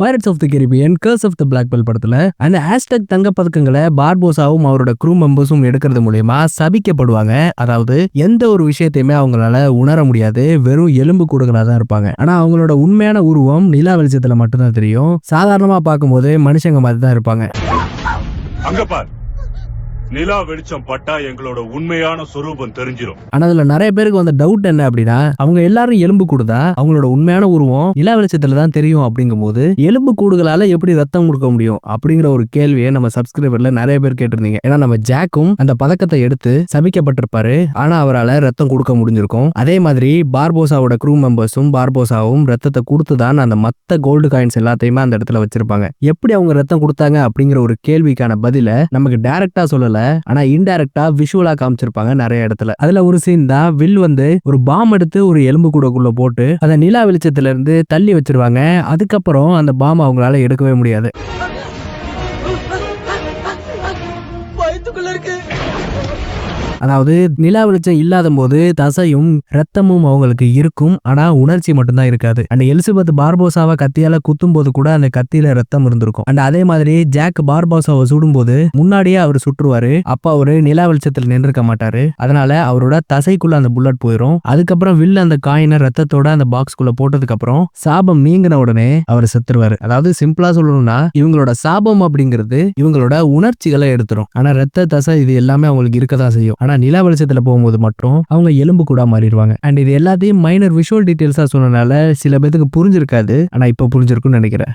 Pirates of the Caribbean curse of the black pearl படத்துல அந்த hashtag தங்க பதக்கங்களை பார்போசாவும் அவரோட க்ரூ மெம்பர்ஸும் எடுக்கிறது மூலயமா சபிக்கப்படுவாங்க. அதாவது எந்த ஒரு விஷயத்தையுமே அவங்களால உணர முடியாது. வெறும் எலும்பு கூடுகளா தான் இருப்பாங்க. ஆனா அவங்களோட உண்மையான உருவம் நிலா வெளிச்சத்துல மட்டும்தான் தெரியும். சாதாரணமா பார்க்கும்போது மனுஷங்க மாதிரி தான் இருப்பாங்க. அங்க பார். நிலா வெளிச்சம் பட்டா எங்களோட உண்மையான சுரூபம் தெரிஞ்சிரும். ஆனா அதுல நிறைய பேருக்கு வந்த டவுட் என்ன அப்படின்னா அவங்க எல்லாரும் எலும்பு கூடுதா? அவங்களோட உண்மையான உருவம் நிலா வெளிச்சத்துல தான் தெரியும் அப்படிங்கும்போது எலும்பு கூடுகளால எப்படி ரத்தம் கொடுக்க முடியும் அப்படிங்கிற ஒரு கேள்வியை நம்ம சப்ஸ்கிரைபர்ல நிறைய பேர் கேட்டிருந்தீங்க. ஏன்னா நம்ம ஜாக்கும் அந்த பதக்கத்தை எடுத்து சபிக்கப்பட்டிருப்பாரு. ஆனா அவரால் ரத்தம் கொடுக்க முடிஞ்சிருக்கும். அதே மாதிரி பார்போசாவோட க்ரூ மெம்பர்ஸும் பார்போசாவும் ரத்தத்தை கொடுத்து தான் அந்த மத்த கோல்டு காயின்ஸ் எல்லாத்தையுமே அந்த இடத்துல வச்சிருப்பாங்க. எப்படி அவங்க ரத்தம் கொடுத்தாங்க அப்படிங்கிற ஒரு கேள்விக்கான பதில நமக்கு டைரக்டா சொல்லல. ஆனா இன்டைரக்டா விஷுவலா காமிச்சிருப்பாங்க நிறைய இடத்துல. அதுல ஒரு சீன் தான் வில் வந்து ஒரு பாம் எடுத்து ஒரு எலும்பு கூடக்குள்ள போட்டு அதை நிலா வெளிச்சத்துல இருந்து தள்ளி வச்சிருவாங்க. அதுக்கப்புறம் அந்த பாம் அவங்களால எடுக்கவே முடியாது. வயிற்றுக்குள்ள இருக்கு. அதாவது நிலா வெளிச்சம் இல்லாத போது தசையும் ரத்தமும் அவங்களுக்கு இருக்கும். ஆனா உணர்ச்சி மட்டும்தான் இருக்காது. அந்த எலிசபெத் பார்போசாவை கத்தியால குத்தும் போது கூட அந்த கத்தியில ரத்தம் இருந்திருக்கும். அண்ட் அதே மாதிரி ஜாக் பார்போசாவை சுடும்போது முன்னாடியே அவர் சுட்டுருவாரு அப்ப அவரு நிலா வெளிச்சத்துல நின்றுக்க மாட்டாரு. அதனால அவரோட தசைக்குள்ள அந்த புல்லட் போயிடும் அதுக்கப்புறம் வில் அந்த காயினை ரத்தத்தோட அந்த பாக்ஸ்குள்ள போட்டதுக்கு அப்புறம் சாபம் நீங்கின உடனே அவர் செத்துருவாரு. அதாவது சிம்பிளா சொல்லணும்னா இவங்களோட சாபம் அப்படிங்கிறது இவங்களோட உணர்ச்சிகளை எடுத்துரும். ஆனா ரத்த தசை இது எல்லாமே அவங்களுக்கு இருக்கதான் செய்யும். ஆனா நிலா வெளிச்சத்துல போகும்போது மட்டும் அவங்க எலும்பு கூட மாறிடுவாங்க. அண்ட் இது எல்லாத்தையும் மைனர் விஷுவல் டீடைல்ஸா சொன்னனால சில பேத்துக்கு புரிஞ்சிருக்காது. ஆனா இப்ப புரிஞ்சிருக்கும்னு நினைக்கிறேன்.